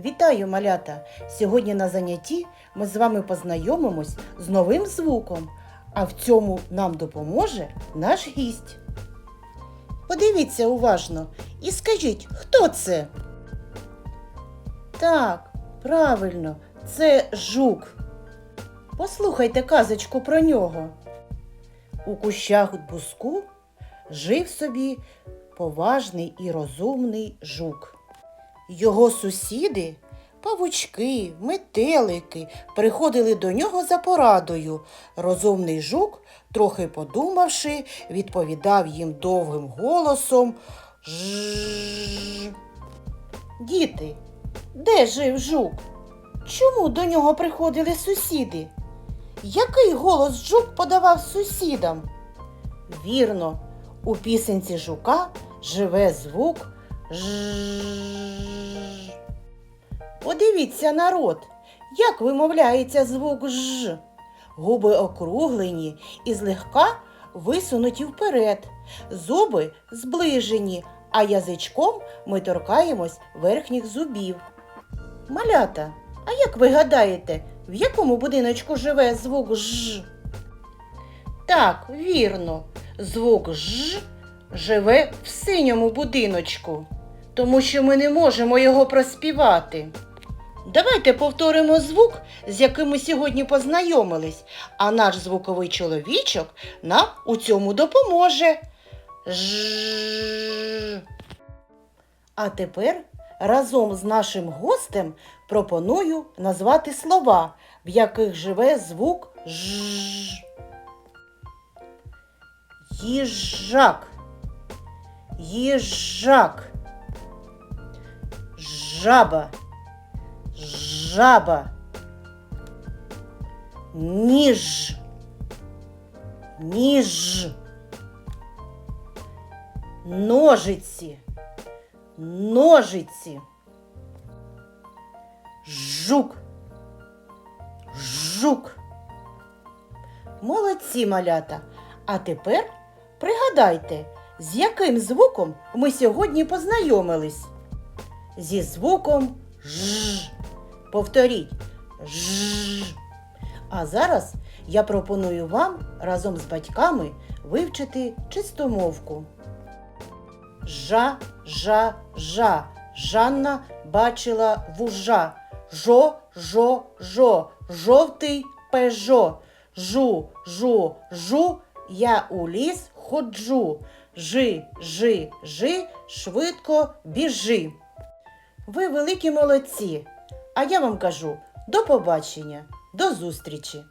Вітаю, малята! Сьогодні на занятті ми з вами познайомимось з новим звуком, а в цьому нам допоможе наш гість. Подивіться уважно і скажіть, хто це? Так, правильно, це жук. Послухайте казочку про нього. У кущах буску жив собі поважний і розумний жук. Його сусіди, павучки, метелики, приходили до нього за порадою. Розумний жук, трохи подумавши, відповідав їм довгим голосом «Жжж». Діти, де жив жук? Чому до нього приходили сусіди? Який голос жук подавав сусідам? Вірно, у пісенці жука живе звук Ж. Подивіться, народ, як вимовляється звук Ж. Губи округлені і злегка висунуті вперед, зуби зближені, а язичком ми торкаємось верхніх зубів. Малята, а як ви гадаєте, в якому будиночку живе звук Ж? Так, вірно, звук Ж живе в синьому будиночку, тому що ми не можемо його проспівати. Давайте повторимо звук, з яким ми сьогодні познайомились, а наш звуковий чоловічок нам у цьому допоможе. Ж. А тепер разом з нашим гостем пропоную назвати слова, в яких живе звук Ж. Їжак. Їжак. Жаба. Жаба. Ніж. Ніж. Ножиці. Ножиці. Жук. Жук. Молодці малята. А тепер пригадайте, з яким звуком ми сьогодні познайомились? Зі звуком Ж. Повторіть Ж. А зараз я пропоную вам разом з батьками вивчити чистомовку. Жа, жа, жа. Жанна бачила вужа. Жо, жо, жо. Жовтий пежо. Жу, жу, жу. Я у ліс ходжу. Жи, жи, жи, швидко біжи. Ви великі молодці. А я вам кажу до побачення, до зустрічі!